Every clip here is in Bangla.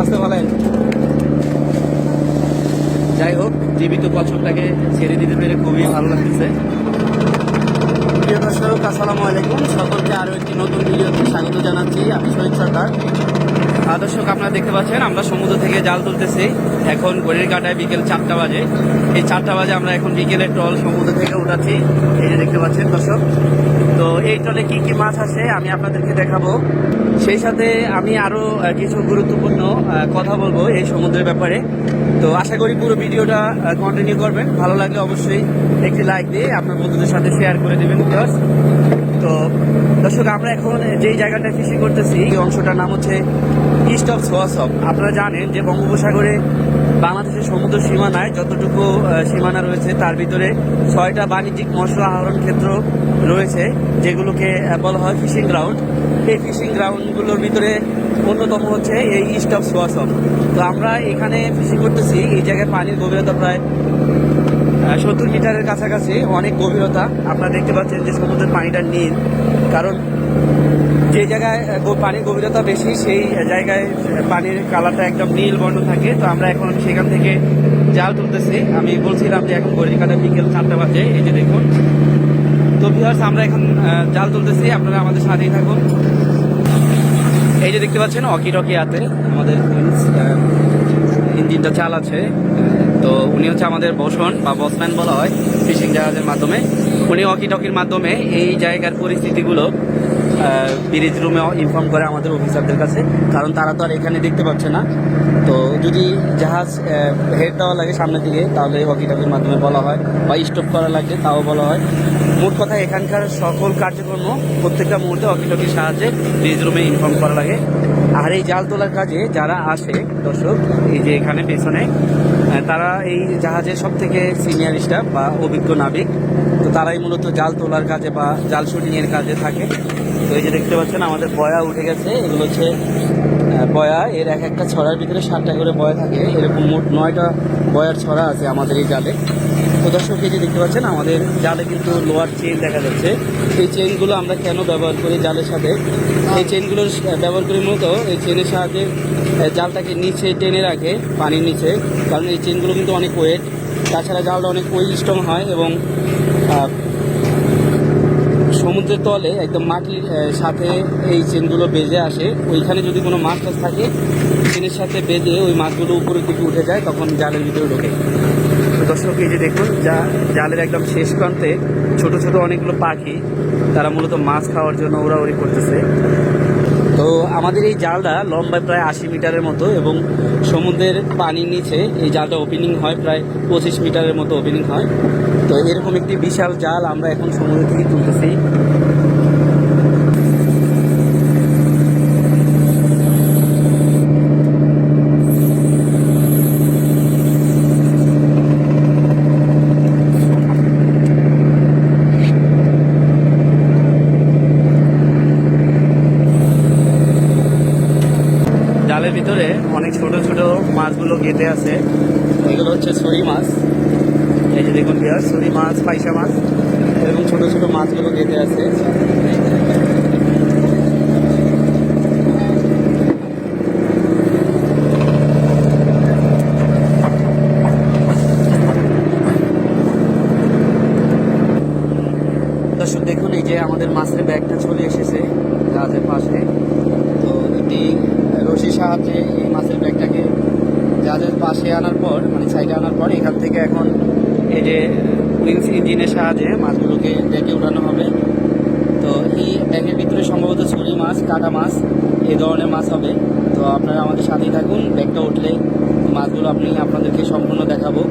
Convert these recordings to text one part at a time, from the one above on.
আসতে বলেন যাই হোক, জীবিত পছন্দটাকে ছেড়ে দিতে পেরে খুবই ভালো লাগতেছে প্রিয় দর্শক, আসসালামু আলাইকুম। সকলকে আরও একটি নতুন ভিডিওতে স্বাগত জানাচ্ছি আমি শহীদ সরকার। দর্শক, আপনারা দেখতে পাচ্ছেন, আমরা সমুদ্র থেকে জাল তুলতেছি। এখন ঘড়ির কাটায় বিকেল চারটা বাজে। এই চারটা বাজে আমরা এখন বিকেলে টল সমুদ্র থেকে উঠাচ্ছি। এই যে দেখতে পাচ্ছেন দর্শক তো এই টলে কি কি মাছ আছে আমি আপনাদেরকে দেখাবো। সেই সাথে আমি আরও কিছু গুরুত্বপূর্ণ কথা বলব এই সমুদ্রের ব্যাপারে। তো আশা করি পুরো ভিডিওটা কন্টিনিউ করবেন। ভালো লাগলে অবশ্যই একটি লাইক দিয়ে আপনার বন্ধুদের সাথে শেয়ার করে দেবেন তো দর্শক, আমরা এখন যেই জায়গাটা ফিশিং করতেছি, এই অংশটার নাম হচ্ছে ইস্ট অফ সোয়াসপ আপনারা জানেন যে বঙ্গোপসাগরে বাংলাদেশের সমুদ্র সীমানায় যতটুকু সীমানা রয়েছে, তার ভিতরে ছয়টা বাণিজ্যিক মশলা আহরণ ক্ষেত্র রয়েছে, যেগুলোকে বলা হয় ফিশিং গ্রাউন্ড এই ফিশিং গ্রাউন্ডগুলোর ভিতরে অন্যতম হচ্ছে এই ইস্ট অফ সোয়াসপ তো আমরা এখানে ফিশিং করতেছি, এই জায়গায় পানির গভীরতা প্রায় সত্তর মিটারের কাছাকাছি অনেক গভীরতা। আপনারা দেখতে পাচ্ছেন যে সমুদ্রের পানিটা নীল। কারণ যে জায়গায় পানির গভীরতা বেশি, সেই জায়গায় পানির কালারটা একদম নীল বর্ণ থাকে। তো আমরা এখন সেখান থেকে জাল তুলতেছি। আমি বলছিলাম যে এখন ঘড়ির কাটা বিকেল চারটা বাজে, এই যে দেখুন। তো ভিউয়ার্স আমরা এখন জাল তুলতেছি। আপনারা আমাদের সাথেই থাকুন। এই যে দেখতে পাচ্ছেন অকি টকি হাতে আমাদের ইঞ্জিনটা চালাচ্ছে। তো উনি হচ্ছে আমাদের বসন বা বসম্যান বলা হয়, ফিশিং জাহাজের মাধ্যমে। উনি অকি টকির মাধ্যমে এই জায়গার পরিস্থিতিগুলো ব্রিজ রুমে ইনফর্ম করে আমাদের অফিসারদের কাছে। কারণ তারা তো আর এখানে দেখতে পাচ্ছে না। তো যদি জাহাজ হেড দেওয়া লাগে সামনের দিকে, তাহলে অকি টকির মাধ্যমে বলা হয়। বা স্টপ করা লাগবে তাও বলা হয়। মোট কথা, এখানকার সকল কার্যক্রম প্রত্যেকটা মুহূর্তে অকি টকির সাহায্যে ব্রিজ রুমে ইনফর্ম করা লাগে। আর এই জাল তোলার কাজে যারা আসে, দর্শক, এই যে এখানে পেছনে তারা এই জাহাজের সব থেকে সিনিয়র স্টাফ বা অভিজ্ঞ নাবিক। তো তারাই মূলত জাল তোলার কাজে বা জাল শুটিংয়ের কাজে থাকে। তো এই যে দেখতে পাচ্ছেন, আমাদের বয়া উঠে গেছে। এগুলো হচ্ছে বয়া, এর এক একটা ছড়ার ভিতরে সাতটা করে বয়া থাকে। এরকম মোট নয়টা বয়ার ছড়া আছে আমাদের এই জালে। তো দর্শক, এই যে দেখতে পাচ্ছেন, আমাদের জালে কিন্তু লোয়ার চেন দেখা যাচ্ছে। এই চেনগুলো আমরা কেন ব্যবহার করি জালের সাথে? এই চেনগুলো ব্যবহার করি মূলত এই চেনের সাহায্যে জালটাকে নিচে টেনে রাখে পানির নিচে। কারণ এই চেনগুলো কিন্তু অনেক ওয়েট তাছাড়া জালটা অনেক ওয়েল স্ট্রং হয় এবং সমুদ্রের তলে একদম মাটির সাথে এই চেনগুলো বেজে আসে। ওইখানে যদি কোনো মাছ টাছ থাকে, চেনের সাথে বেঁধে ওই মাছগুলো উপরের দিকে উঠে যায়, তখন জালের ভিতরে ঢোকে। দর্শক, এই যে দেখুন, যা জালের একদম শেষ প্রান্তে ছোটো ছোটো অনেকগুলো পাখি, তারা মূলত মাছ খাওয়ার জন্য ওরা ওরি করতেছে। তো আমাদের এই জালটা লম্বায় প্রায় আশি মিটারের মতো এবং সমুদ্রের পানির নিচে এই জালটা ওপেনিং হয়, প্রায় পঁচিশ মিটারের মতো ওপেনিং হয়। তো এরকম একটি বিশাল জাল আমরা এখন সমুদ্র থেকে তুলতেছি জালের ভিতরে অনেক ছোট ছোট মাছগুলো গেঁথে আছে। এগুলো হচ্ছে ছড়ি মাছ। এই যে দেখুন বিহার ছড়ি মাছ পাইসা মাছ, এরকম ছোট ছোট মাছগুলো গেঁথে আছে। দেখুন এই যে আমাদের মাছের ব্যাগটা চলে এসেছে, জাহাজের পাশে। তো এটি রশির সাহায্যে এই মাছের ব্যাগটাকে জাহাজের পাশে আনার পর মানে সাইডে আনার পর, এখান থেকে এখন এই যে উইংস ইঞ্জিনের সাহায্যে মাছগুলোকে ডেকে উঠানো হবে। তো এই ব্যাগের ভিতরে সম্ভবত ছুরি মাছ, কাটা মাছ, এ ধরনের মাছ হবে। তো আপনারা আমাদের সাথেই থাকুন, ব্যাগটা উঠলে মাছগুলো আপনি আপনাদেরকে সম্পূর্ণ দেখাবো।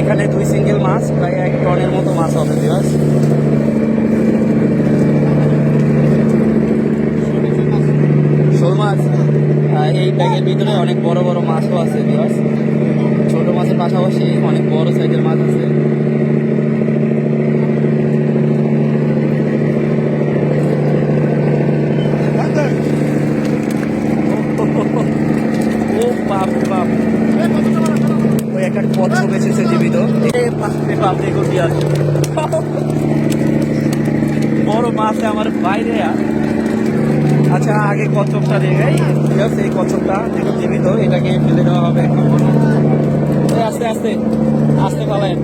এখানে দুই সিঙ্গেল মাছ, প্রায় এক টনের মতো মাছ হবে বিবাস শোল মাছ আহ, এই ব্যাগের ভিতরে অনেক বড় বড় মাছও আছে বিবাস ছোট মাছের পাশাপাশি অনেক বড় সাইজের মাছ আছে। বাপ ওই একটা কি বড় মাছ আমার বাইরে আচ্ছা আগে কচ্ছপটা দেখাই। জাস্ট এই কচ্ছপটা দেখুন জীবিত, এটাকে ফেলে দেওয়া হবে আস্তে আস্তে আস্তে ফালেন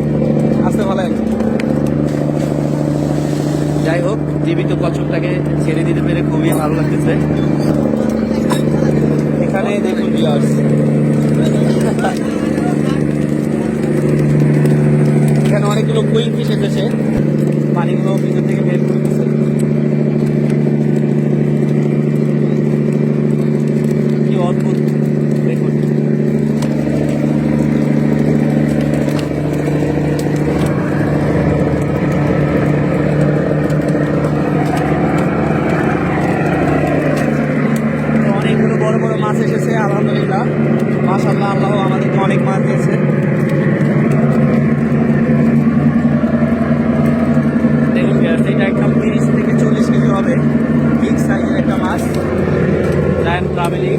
আস্তে ফালেন যাই হোক, জীবিত কচ্ছপটাকে ছেড়ে দিতে পেরে খুবই ভালো লাগতেছে। এখানে দেখুন ভিউয়ার্স এখানে অনেকগুলো কুইং ফিশ এসেছে। পানিগুলো ভিতর থেকে বের করতেছে কি অদ্ভুত দেখুন তো অনেকগুলো বড় বড় মাছ এসেছে আলহামদুলিল্লাহ মাশাল্লাহ আল্লাহ আমাদেরকে অনেক মাছ দিয়েছে। দেখুন এটা একদম তিরিশ থেকে চল্লিশ কেজি হবে। বিগ সাইজের একটা মাছ। Giant travelling